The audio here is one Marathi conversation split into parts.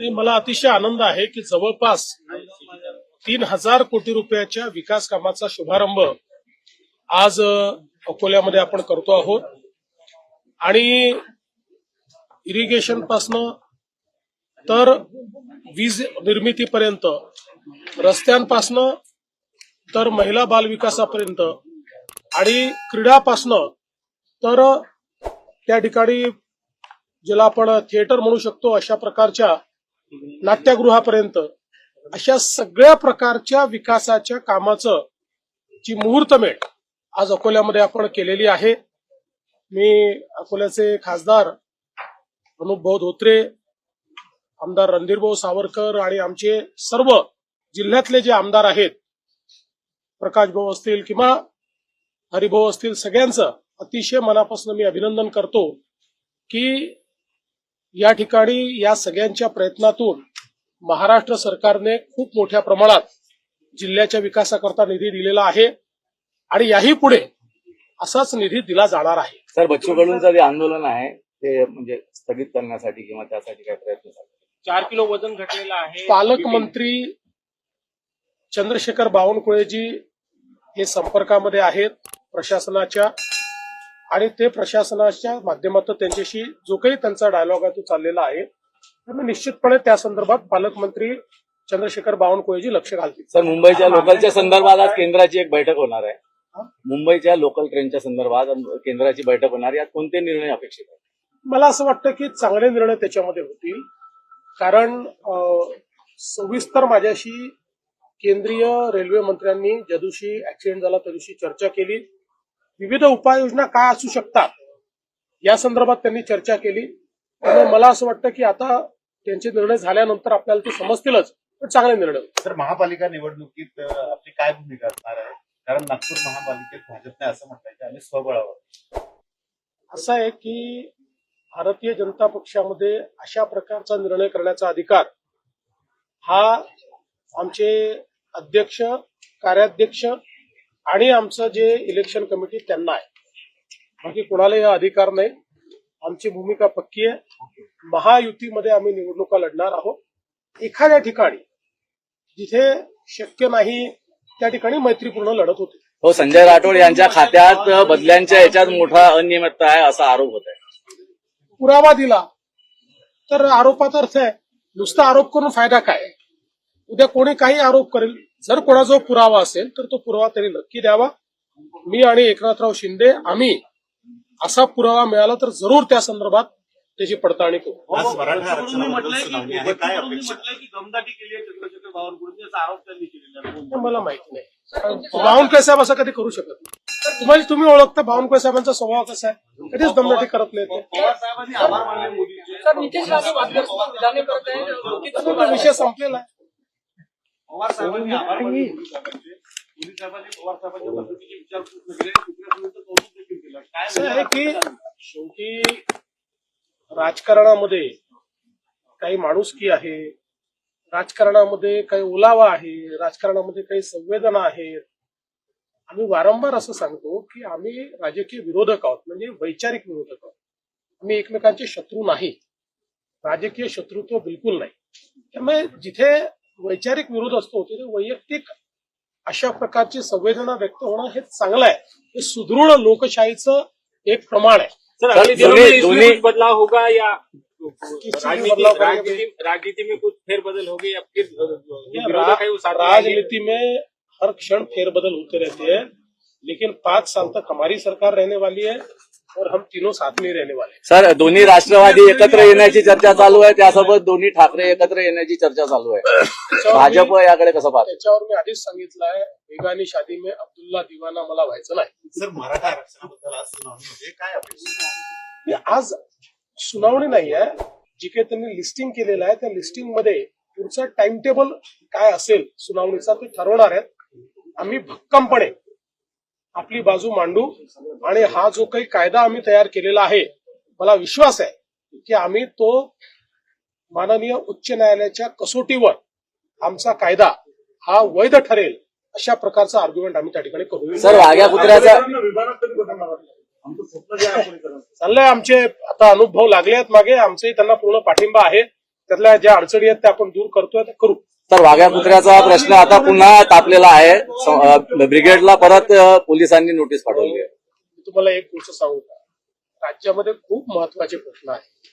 कामांचा मला अतिशय आनंद आहे की जवळपास तीन हजार कोटी रुपयाच्या विकास कामाचा शुभारंभ आज अकोल्यामध्ये आपण करतो आहोत. आणि इरिगेशन पासन तर वीज निर्मितीपर्यंत रस्त्यांपासनं तर महिला बाल विकासापर्यंत आणि क्रीडापासनं तर त्या ठिकाणी ज्याला आपण थिएटर म्हणू शकतो अशा प्रकारच्या नाट्यगृहापर्यंत अशा सगळ्या प्रकारच्या विकासाच्या कामाचं जी मुहूर्तमेढ आज अकोल्यामध्ये आपण केलेली आहे. मी अकोल्याचे खासदार अनुपभाऊ धोत्रे आमदार रणधीरभाऊ सावरकर आणि आमचे सर्व जिल्ह्यातले जे आमदार आहेत प्रकाश भाऊ असतील किंवा हरिभाऊ असतील सगळ्यांचं अतिशय मनापासून मी अभिनंदन करतो की या ठिकाणी या सगळ्यांच्या प्रयत्नातून महाराष्ट्र सरकारने खूप मोठ्या प्रमाणात जिल्ह्याच्या विकासाकरता निधी दिलेला आहे आणि याही पुढे असाच निधी दिला जाणार आहे. सर बच्चू कडूंचं जे आंदोलन आहे ते म्हणजे स्थगित करण्यासाठी किंवा त्यासाठी काय प्रयत्न? चार किलो वजन घटलेलं आहे. पालकमंत्री चंद्रशेखर बावनकुळेजी हे संपर्कामध्ये आहेत. प्रशासनाच्या आणि ते प्रशासनाच्या माध्यमातून त्यांच्याशी जो काही त्यांचा डायलॉग आहे तो चाललेला आहे. तर मी निश्चितपणे त्या संदर्भात पालकमंत्री चंद्रशेखर बावनकुळेजी लक्ष घालतील. सर मुंबईच्या लोकलच्या संदर्भात आज केंद्राची एक बैठक होणार आहे. मुंबईच्या लोकल ट्रेनच्या संदर्भात केंद्राची बैठक होणार. यात कोणते निर्णय अपेक्षित आहेत? मला असं वाटतं की चांगले निर्णय त्याच्यामध्ये होतील. कारण सविस्तर माझ्याशी केंद्रीय रेल्वे मंत्र्यांनी ज्या दिवशी ऍक्सिडेंट झाला त्या दिवशी चर्चा केली. विविध उपाययोजना काय असू शकतात? या संदर्भात त्यांनी चर्चा केली. त्यामुळे मला असं वाटतं की आता त्यांचे निर्णय झाल्यानंतर आपल्याला ते समजतीलच पण चांगले निर्णय. तर महापालिका निवडणुकीत आपली काय भूमिका असणार आहे? कारण नागपूर महापालिकेत भाजपने असं म्हटलंय की आम्ही स्वबळावर असं आहे की भारतीय जनता पक्षामध्ये अशा प्रकारचा निर्णय करण्याचा अधिकार हा आमचे अध्यक्ष कार्याध्यक्ष आणि आमचं जे इलेक्शन कमिटी त्यांना आहे. बाकी कोणालाही हा अधिकार नाही. आमची भूमिका पक्की आहे. महायुतीमध्ये आम्ही निवडणुका लढणार आहोत. एखाद्या ठिकाणी जिथे शक्य नाही त्या ठिकाणी मैत्रीपूर्ण लढत होते. हो संजय राठोड यांच्या खात्यात बदल्यांच्या याच्यात मोठा अनियमितता आहे असा आरोप होत आहे. पुरावा दिला तर आरोपात अर्थ आहे नुसता आरोप करून फायदा काय? उद्या कोणी काही आरोप करेल जर कोणाजवळ पुरावा असेल तर तो पुरावा त्यांनी नक्की द्यावा. मी आणि एकनाथराव शिंदे आम्ही असा पुरावा मिळाला तर जरूर त्या संदर्भात त्याची पडताळणी करू. आहे. हे मला माहीत नाही. बावनकुळे साहेब असं कधी करू शकत नाही. तुम्हाला तुम्ही ओळखता बावनकुळे साहेबांचा स्वभाव कसा आहे? कधीच दमदाटी करत नाही विषय संपलेला आहे. पवार साहेबांनी आभार मानले मोदी साहेबांचे. मोदी साहेबांनी पवार साहेबांच्या पद्धतीची विचारपूस वगैरे दुसऱ्यासोबत कौतुक देखील केलं. काय असं आहे की शेवटी राजकारणामध्ये काही माणुसकी आहे राजकारणामध्ये काही ओलावा आहे राजकारणामध्ये काही संवेदना आहेत आम्ही वारंवार असं सांगतो की आम्ही राजकीय विरोधक आहोत म्हणजे वैचारिक विरोधक आहोत. आम्ही एकमेकांचे शत्रू नाही. राजकीय शत्रुत्व बिलकुल नाही. त्यामुळे जिथे वैचारिक विरोध असतो तिथे वैयक्तिक अशा प्रकारची संवेदना व्यक्त होणं हे चांगलं आहे हे सुदृढ लोकशाहीचं एक प्रमाण आहे सर, कुछ बदलाव होगा या किसी में राजनीति बदलाव करेंगे? राजनीति राजनीति में कुछ फेरबदल होगी या फिर जो रा- विरोधक है वो साथ में आएंगे? राजनीति में हर क्षण फेरबदल होते रहते हैं लेकिन पांच साल तक हमारी सरकार रहने वाली है और हम तीनों साथ में ही रहने वाले हैं। सर दोन्ही राष्ट्रवादी एकत्र येण्याची चर्चा चालू आहे त्यासोबत दोन्ही ठाकरे एकत्र येण्याची चर्चा चालू आहे. भाजप याकडे कसं पाहते? त्याच्यावर मी आधीच सांगितलं आहे वेगानी शादी में अब्दुल्ला दिवाना मला व्हायचं नाही. सर मराठा आरक्षणाबद्दल आज सुनावणी होते काय अपेक्षा हे आज सुनावणी नाही आहे. जी काही त्यांनी लिस्टिंग केलेलं आहे त्या लिस्टिंगमध्ये पुढचा टाइम टेबल काय असेल सुनावणीचा ते ठरवणार आहेत. आम्ही भक्कमपणे आपली बाजू मांडू आणि हा जो काही कायदा आम्ही तयार केलेला आहे मला विश्वास आहे की आम्ही तो माननीय उच्च न्यायालयाच्या कसोटीवर आमचा कायदा हा वैध ठरेल अशा प्रकारचा आर्ग्युमेंट आम्ही त्या ठिकाणी करू. सर वाघ्या कुत्र्याचा चाललंय आमचे आता अनुभव लागले आहेत मागे. आमचे त्यांना पूर्ण पाठिंबा आहे. त्यातल्या ज्या अडचणी आहेत त्या आपण दूर करतोय त्या करू. तर वाघ्या कुत्र्याचा प्रश्न आता पुन्हा तापलेला आहे. ब्रिगेडला परत पोलिसांनी नोटीस पाठवली आहे. तुम्हाला एक गोष्ट सांगू का? राज्यामध्ये खूप महत्त्वाचे प्रश्न आहेत.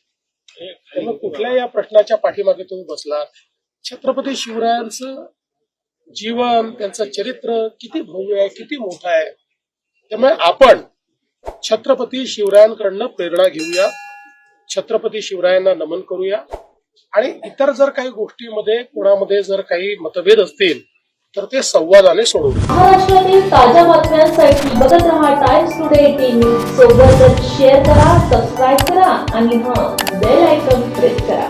त्यामुळे कुठल्याही या प्रश्नाच्या पाठीमागे तुम्ही बसला छत्रपती शिवरायांचं जीवन त्यांचं चरित्र किती भव्य आहे किती मोठं आहे. त्यामुळे आपण छत्रपती शिवरायांकडनं प्रेरणा घेऊया. छत्रपती शिवरायांना नमन करूया. आणि इतर जर काही गोष्टीमध्ये कोणामध्ये जर काही मतभेद असतील तर ते संवादाने सोडवू महाराष्ट्रातील ताज्या बातम्यांसाठी बघत राहा टाइम्स टुडे टीव्ही सोबतच शेअर करा सबस्क्राईब करा आणि हा बेल आयकॉन प्रेस करा.